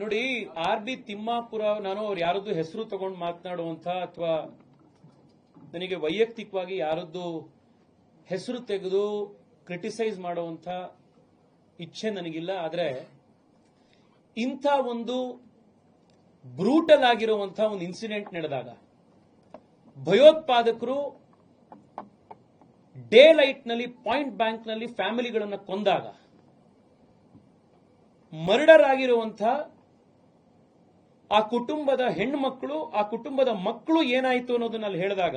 ನೋಡಿ, R B Timmapur, ನಾನು ಅವ್ರು ಯಾರದ್ದು ಹೆಸರು ತಗೊಂಡು ಮಾತನಾಡುವಂತ ಅಥವಾ ನನಗೆ ವೈಯಕ್ತಿಕವಾಗಿ ಯಾರದ್ದು ಹೆಸರು ತೆಗೆದು ಕ್ರಿಟಿಸೈಸ್ ಮಾಡುವಂತ ಇಚ್ಛೆ ನನಗಿಲ್ಲ. ಆದರೆ ಇಂಥ ಒಂದು ಬ್ರೂಟಲ್ ಆಗಿರುವಂತ ಒಂದು ಇನ್ಸಿಡೆಂಟ್ ನಡೆದಾಗ ಭಯೋತ್ಪಾದಕರು ಡೇ ಲೈಟ್ನಲ್ಲಿ ಪಾಯಿಂಟ್ ಬ್ಯಾಂಕ್ನಲ್ಲಿ ಫ್ಯಾಮಿಲಿಗಳನ್ನು ಕೊಂದಾಗ ಮರ್ಡರ್ ಆಗಿರುವಂತ ಆ ಕುಟುಂಬದ ಹೆಣ್ಮಕ್ಳು, ಆ ಕುಟುಂಬದ ಮಕ್ಕಳು ಏನಾಯ್ತು ಅನ್ನೋದನ್ನ ಅಲ್ಲಿ ಹೇಳಿದಾಗ,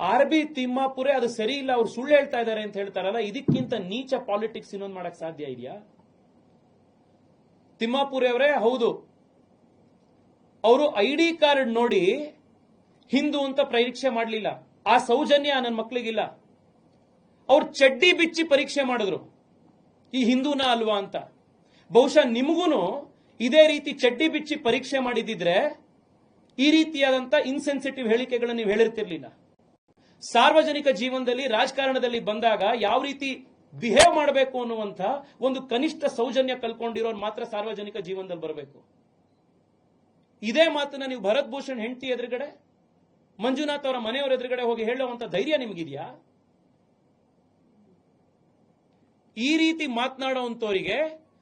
ಆರ್ ಬಿ ತಿಮ್ಮಾಪುರೇ ಅದು ಸರಿ ಇಲ್ಲ, ಅವ್ರು ಸುಳ್ಳು ಹೇಳ್ತಾ ಇದ್ದಾರೆ ಅಂತ ಹೇಳ್ತಾರಲ್ಲ, ಇದಕ್ಕಿಂತ ನೀಚ ಪಾಲಿಟಿಕ್ಸ್ ಇನ್ನೊಂದು ಮಾಡಕ್ ಸಾಧ್ಯ ಇದೆಯಾ? ತಿಮ್ಮಾಪುರೆ ಅವರೇ, ಹೌದು. ಅವರು ಐ ಡಿ ಕಾರ್ಡ್ ನೋಡಿ ಹಿಂದೂ ಅಂತ ಪರೀಕ್ಷೆ ಮಾಡಲಿಲ್ಲ. ಆ ಸೌಜನ್ಯ ನನ್ನ ಮಕ್ಕಳಿಗಿಲ್ಲ ಅವ್ರು ಚಡ್ಡಿ ಬಿಚ್ಚಿ ಪರೀಕ್ಷೆ ಮಾಡಿದ್ರು. ಈ ಹಿಂದೂನ ಅಲ್ವಾ ಅಂತ. ಬಹುಶಃ ನಿಮಗೂನು ಇದೇ ರೀತಿ ಚಡ್ಡಿ ಬಿಚ್ಚಿ ಪರೀಕ್ಷೆ ಮಾಡಿದಿದ್ರೆ ಈ ರೀತಿಯಾದಂತ ಇನ್ಸೆನ್ಸಿಟಿವ್ ಹೇಳಿಕೆಗಳನ್ನು ನೀವು ಹೇಳಿರ್ತಿರ್ಲಿಲ್ಲ. ಸಾರ್ವಜನಿಕ ಜೀವನದಲ್ಲಿ, ರಾಜಕಾರಣದಲ್ಲಿ ಬಂದಾಗ ಯಾವ ರೀತಿ ಬಿಹೇವ್ ಮಾಡಬೇಕು ಅನ್ನುವಂತ ಒಂದು ಕನಿಷ್ಠ ಸೌಜನ್ಯ ಕಲ್ಕೊಂಡಿರೋರು ಮಾತ್ರ ಸಾರ್ವಜನಿಕ ಜೀವನದಲ್ಲಿ ಬರಬೇಕು. ಇದೇ ಮಾತನ್ನ ನೀವು ಭರತ್ ಭೂಷಣ್ ಹೆಂಡತಿ ಎದುರುಗಡೆ, ಮಂಜುನಾಥ್ ಅವರ ಮನೆಯವರ ಎದುರುಗಡೆ ಹೋಗಿ ಹೇಳುವಂತ ಧೈರ್ಯ ನಿಮಗಿದೆಯಾ? ಈ ರೀತಿ ಮಾತನಾಡುವಂತವರಿಗೆ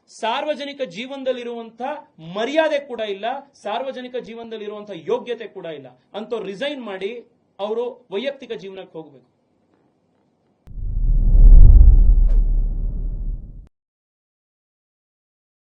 ಸಾರ್ವಜನಿಕ ಜೀವನದಲ್ಲಿರುವಂತಹ ಮರ್ಯಾದೆ ಕೂಡ ಇಲ್ಲ, ಸಾರ್ವಜನಿಕ ಜೀವನದಲ್ಲಿರುವಂತಹ ಯೋಗ್ಯತೆ ಕೂಡ ಇಲ್ಲ. ಅಂತ ರಿಸೈನ್ ಮಾಡಿ, ಅವರು ವೈಯಕ್ತಿಕ ಜೀವನಕ್ಕೆ ಹೋಗಬೇಕು.